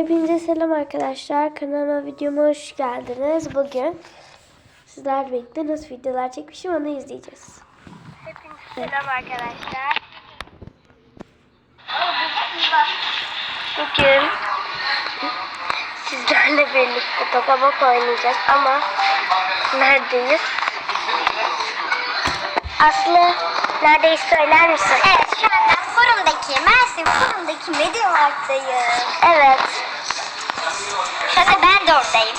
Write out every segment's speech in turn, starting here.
Hepinize selam arkadaşlar. Kanalıma videoma hoş geldiniz. Bugün sizlerle birlikte nasıl videolar çekmişim onu izleyeceğiz. Hepinize selam arkadaşlar. Bugün sizlerle birlikte topa bak oynayacağız ama neredeyiz? Aslı neredeyiz söyler misin? Evet şu anda forumdaki, Mersin forumdaki Mediamarkt'tayım. Evet. Anda ben de oradayım.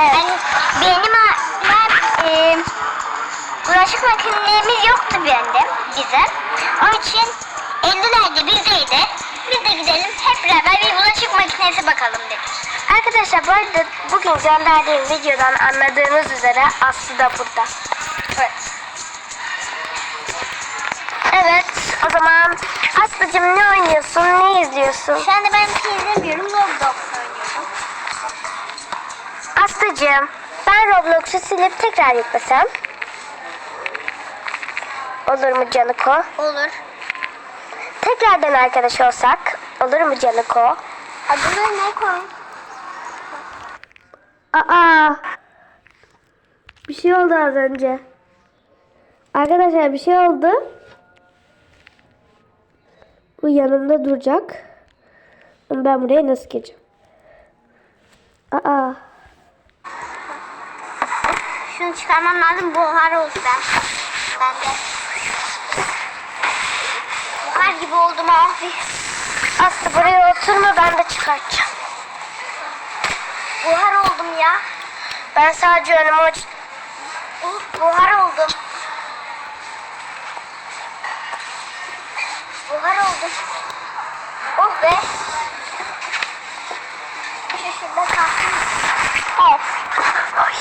Evet. Ben, benim ben, e, bulaşık makinemiz yoktu bende, bize. Onun için 50'lerde bizdeydi. Biz de gidelim hep beraber bir bulaşık makinesi bakalım dedik. Arkadaşlar bu arada bugün gönderdiğim videodan anladığınız üzere Aslı da burada. Evet Aslı'cığım ne oynuyorsun, ne izliyorsun? Şu anda ben bir şey izlemiyorum, Roblox oynuyorum. Aslı'cığım ben Roblox'u silip tekrar yüklesem. Olur mu Caniko? Olur. Tekrardan arkadaş olsak olur mu Caniko? Adını ne koy? Aa! Bir şey oldu az önce. Arkadaşlar bir şey oldu. Bu yanımda duracak. Ben buraya nasıl gireceğim? Aa! Şunu çıkarmam lazım, buhar oldu ben. Ben de. Buhar gibi oldum abi. Aslı buraya oturma ben de çıkartacağım. Buhar oldum ya. Ben sadece önümü aç... Oh, buhar oldum. Buhar oldum. Oh be. Şu şurada kalktım. Evet. Ay.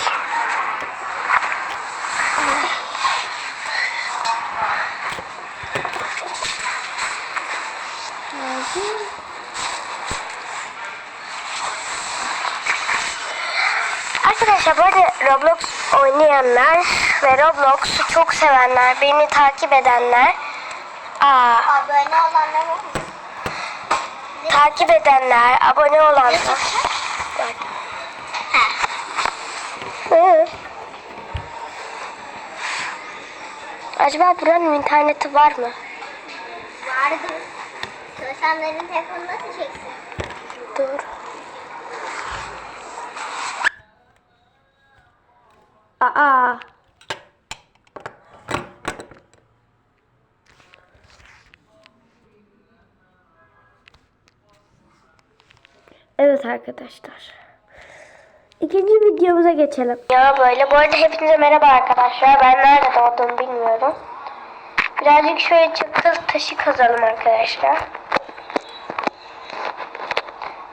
Arkadaşlar bu arada Roblox oynayanlar ve Roblox'u çok sevenler, beni takip edenler, aa, Abone olanlar var. takip edenler, abone olanlar. Hı. Acaba buranın interneti var mı? Vardı. Çalışanların telefonu nasıl çeksin? Dur. Aa. Evet arkadaşlar. İkinci videomuza geçelim. Ya böyle. Bu arada hepinize merhaba arkadaşlar. Ben nerede doğdum bilmiyorum. Birazcık şöyle çıktı taşı kazalım arkadaşlar.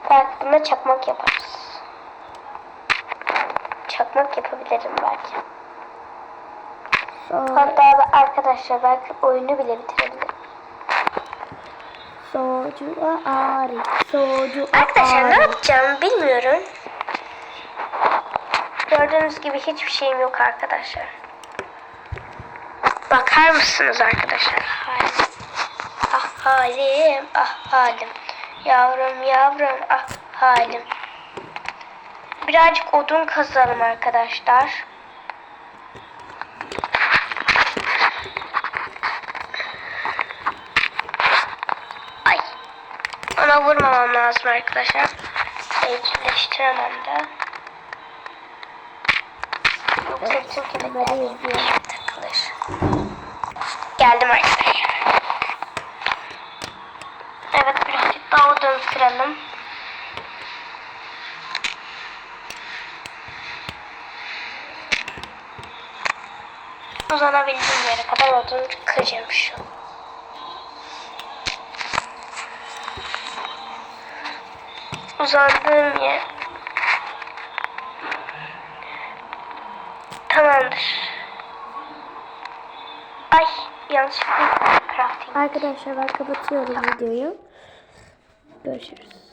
Belki buna çakmak yaparız. Çakmak yapabilirim belki. Hatta arkadaşlar belki oyunu bile bitirebilirim. Socu ari, socu Arkadaşlar ne yapacağım bilmiyorum. Gördüğünüz gibi hiçbir şeyim yok arkadaşlar. Bakar mısınız arkadaşlar? Halim. Ah halim, ah halim. Yavrum yavrum, ah halim. Birazcık odun kazalım arkadaşlar. Lazım arkadaşlar. Evcilleştiremem de. Yoksa bütün kemikler takılır. Geldim arkadaşlar. Evet birazcık daha kıralım. Uzanabildiğim yere kadar odun kıracağım şu. Uzandığım yer. Tamamdır. Ay yanlışlıkla crafting. Arkadaşlar ben kapatıyorum videoyu. Görüşürüz.